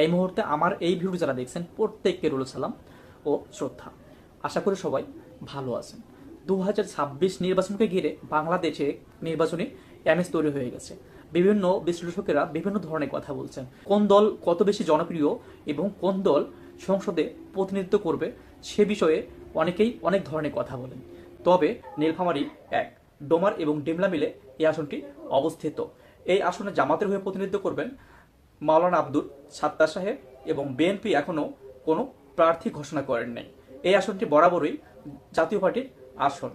এই মুহূর্তে আমার এই ভিডিও যারা দেখছেন, প্রত্যেককে রুল সালাম ও শ্রদ্ধা। আশা করি সবাই ভালো আছেন। দু হাজার ছাব্বিশ নির্বাচনকে ঘিরে বাংলাদেশে নির্বাচনী অ্যামেজ তৈরি হয়ে গেছে। বিভিন্ন বিশ্লেষকেরা বিভিন্ন ধরনের কথা বলছেন। কোন দল কত বেশি জনপ্রিয় এবং কোন দল সংসদে প্রতিনিধিত্ব করবে সে বিষয়ে অনেকেই অনেক ধরনের কথা বলেন। তবে নীলফামারী এক, ডোমার এবং ডিমলা মিলে এই আসনটি অবস্থিত। এই আসনে জামাতের হয়ে প্রতিনিধিত্ব করবেন মাওলানা আব্দুল, সাত্তার সাহেব এবং বিএনপি এখনও কোনো প্রার্থী ঘোষণা করেন নাই। এই আসনটি বরাবরই জাতীয় পার্টির আসন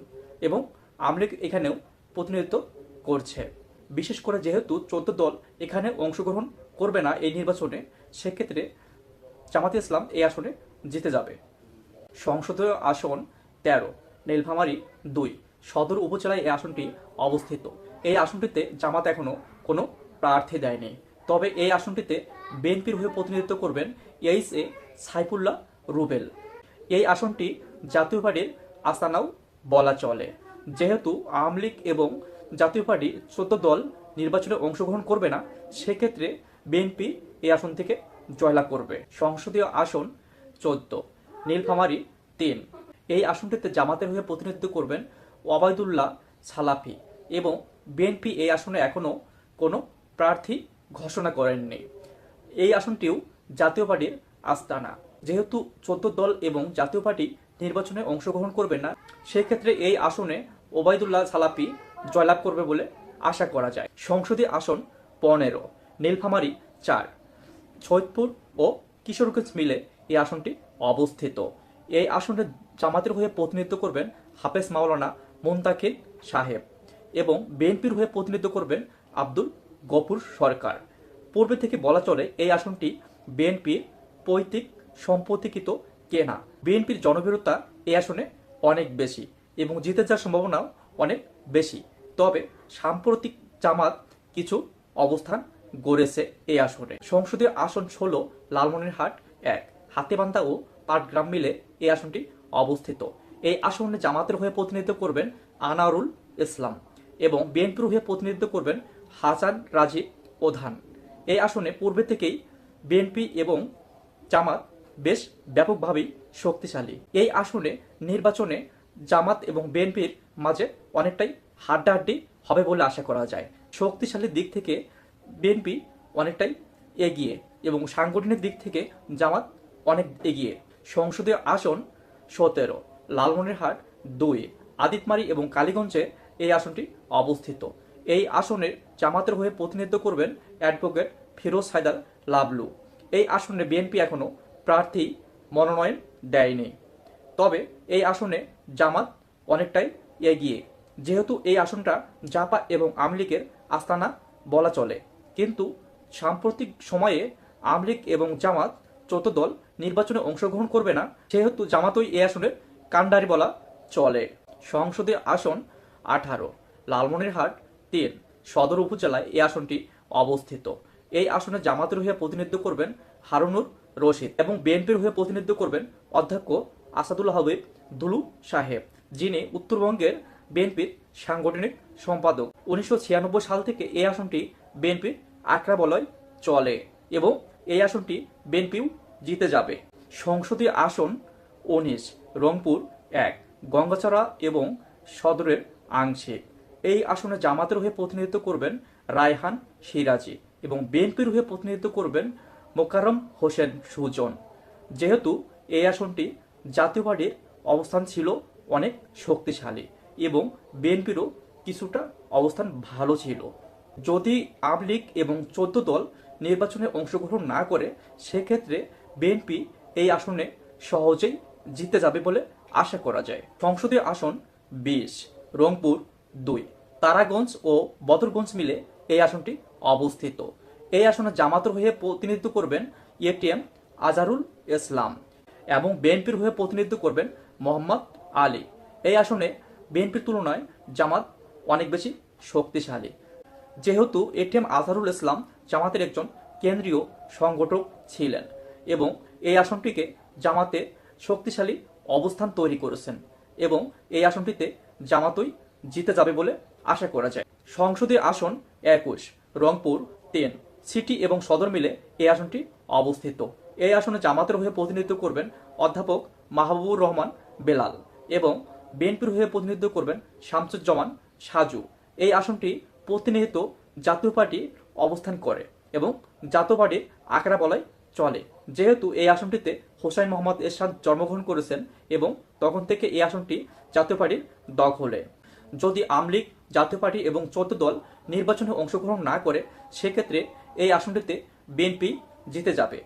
এবং আমলিগ এখানেও প্রতিনিধিত্ব করছে। বিশেষ করে যেহেতু চোদ্দ দল এখানে অংশগ্রহণ করবে না এই নির্বাচনে, সেক্ষেত্রে জামাতে ইসলাম এই আসনে জিতে যাবে। সংসদীয় আসন তেরো, নীলফামারী দুই, সদর উপজেলায় এই আসনটি অবস্থিত। এই আসনটিতে জামাত এখনও কোনো প্রার্থী দেয়নি। তবে এই আসনটিতে বিএনপির হয়ে প্রতিনিধিত্ব করবেন এইচ এ সাইফুল্লাহ রুবেল। এই আসনটি জাতীয় পার্টির আস্তানাও বলা চলে। যেহেতু আওয়ামী লীগ এবং জাতীয় পার্টি চোদ্দ দল নির্বাচনে অংশগ্রহণ করবে না, সেক্ষেত্রে বিএনপি এই আসন থেকে জয়লাভ করবে। সংসদীয় আসন চোদ্দ, নীলফামারী তিন। এই আসনটিতে জামাতের হয়ে প্রতিনিধিত্ব করবেন ওবায়দুল্লাহ সালাফি এবং বিএনপি এই আসনে এখনও কোনো প্রার্থী ঘোষণা করেননি। এই আসনটিও জাতীয় পার্টির আস্তানা। যেহেতু চোদ্দ দল এবং জাতীয় পার্টি নির্বাচনে অংশগ্রহণ করবে না, সেক্ষেত্রে এই আসনে ওবায়দুল্লাহ সালাপি জয়লাভ করবে বলে আশা করা যায়। সংসদীয় আসন পনেরো, নীলফামারী চার। সৈয়দপুর ও কিশোরগঞ্জ মিলে এই আসনটি অবস্থিত। এই আসনে জামাতের হয়ে প্রতিনিধিত্ব করবেন হাফেজ মাওলানা মুন্তাকির সাহেব এবং বিএনপির হয়ে প্রতিনিধিত্ব করবেন আব্দুল গফুর সরকার। পূর্বে থেকে বলা চলে এই আসনটি বিএনপির পৈতৃক সম্পত্তিকৃত কেনা। বিএনপির জনবিরোধতা এই আসনে অনেক বেশি এবং জিতে যাওয়ার সম্ভাবনাও অনেক বেশি। তবে সাম্প্রতিক জামাত কিছু অবস্থান গড়েছে এই আসনে। সংসদীয় আসন ষোল, লালমনিরহাট এক, হাতেবান্ধা ও পাটগ্রাম মিলে এই আসনটি অবস্থিত। এই আসনে জামাতের হয়ে প্রতিনিধিত্ব করবেন আনারুল ইসলাম এবং বিএনপির হয়ে প্রতিনিধিত্ব করবেন হাসান, রাজীব প্রধান এই আসনে পূর্বে থেকেই বিএনপি এবং জামাত বেশ ব্যাপকভাবেই শক্তিশালী। এই আসনে নির্বাচনে জামাত এবং বিএনপির মাঝে অনেকটাই হাড্ডাহাড্ডি হবে বলে আশা করা যায়। শক্তিশালী দিক থেকে বিএনপি অনেকটাই এগিয়ে এবং সাংগঠনিক দিক থেকে জামাত অনেক এগিয়ে। সংসদীয় আসন সতেরো, লালমনিরহাট দুই, আদিতমারি এবং কালীগঞ্জে এই আসনটি অবস্থিত। এই আসনে জামাতের হয়ে প্রতিনিধিত্ব করবেন অ্যাডভোকেট ফিরোজ হায়দার লাবলু। এই আসনে বিএনপি এখনও প্রার্থী মনোনয়ন দেয়নি। তবে এই আসনে জামাত অনেকটাই এগিয়ে। যেহেতু এই আসনটা জাপা এবং আমলিকের আস্তানা বলা চলে। কিন্তু সাম্প্রতিক সময়ে আমলিক এবং জামাত চৌদ্দ দল নির্বাচনে অংশগ্রহণ করবে না, সেহেতু জামাতই এই আসনের কান্ডারি বলা চলে। সংসদীয় আসন আঠারো, লালমনিরহাট তিন সদর উপজেলায় এই আসনটি অবস্থিত। এই আসনে জামাতের হয়ে প্রতিনিধিত্ব করবেন হারুনুর রশিদ এবং বিএনপির হয়ে প্রতিনিধিত্ব করবেন অধ্যক্ষ আসাদুল হাবিব দুলু সাহেব, যিনি উত্তরবঙ্গের বিএনপির সাংগঠনিক সম্পাদক। উনিশশো ছিয়ানব্বই সাল থেকে এই আসনটি বিএনপির আক্রাবলয় চলে এবং এই আসনটি বিএনপিও জিতে যাবে। সংসদীয় আসন উনিশ, রংপুর এক গঙ্গাচড়া এবং সদরের আংশিক। এই আসনে জামাতের হয়ে প্রতিনিধিত্ব করবেন রায়হান সিরাজি এবং বিএনপির হয়ে প্রতিনিধিত্ব করবেন মোকারম হোসেন সুজন। যেহেতু এই আসনটি জাতীয় পার্টির অবস্থান ছিল অনেক শক্তিশালী এবং বিএনপিরও কিছুটা অবস্থান ভালো ছিল। যদি আওয়ামী লীগ এবং চোদ্দ দল নির্বাচনে অংশগ্রহণ না করে, সেক্ষেত্রে বিএনপি এই আসনে সহজেই জিতে যাবে বলে আশা করা যায়। সংসদীয় আসন বিশ, রংপুর দুই। তারাগঞ্জ ও বদরগঞ্জ মিলে এই আসনটি অবস্থিত। এই আসনে জামাতের হয়ে প্রতিনিধিত্ব করবেন এটিএম আজারুল ইসলাম এবং বিএনপির হয়ে প্রতিনিধিত্ব করবেন মোহাম্মদ আলী। এই আসনে বিএনপির তুলনায় জামাত অনেক বেশি শক্তিশালী। যেহেতু এটিএম আজহারুল ইসলাম জামাতের একজন কেন্দ্রীয় সংগঠক ছিলেন এবং এই আসনটিকে জামাতে শক্তিশালী অবস্থান তৈরি করেছেন এবং এই আসনটিতে জামাতই জিতে যাবে বলে আশা করা যায়। সংসদীয় আসন একুশ, রংপুর তিন, সিটি এবং সদর মিলে এই আসনটি অবস্থিত। এই আসনে জামাতের হয়ে প্রতিনিধিত্ব করবেন অধ্যাপক মাহবুবুর রহমান বেলাল এবং বিএনপির হয়ে প্রতিনিধিত্ব করবেন শামসুজ্জামান সাজু। এই আসনটি প্রতিনিধিত্ব জাতীয় পার্টি অবস্থান করে এবং জাতীয় পার্টির আঁকড়া বলায় চলে। যেহেতু এই আসনটিতে হোসাইন মোহাম্মদ এরশাদ জন্মগ্রহণ করেছেন এবং তখন থেকে এই আসনটি জাতীয় পার্টির দখলে। যদি আমলিক জাতীয় পার্টি এবং চৌদ্দ দল নির্বাচনে অংশগ্রহণ না করে, সেক্ষেত্রে এই আসনটিতে বিএনপি জিতে যাবে।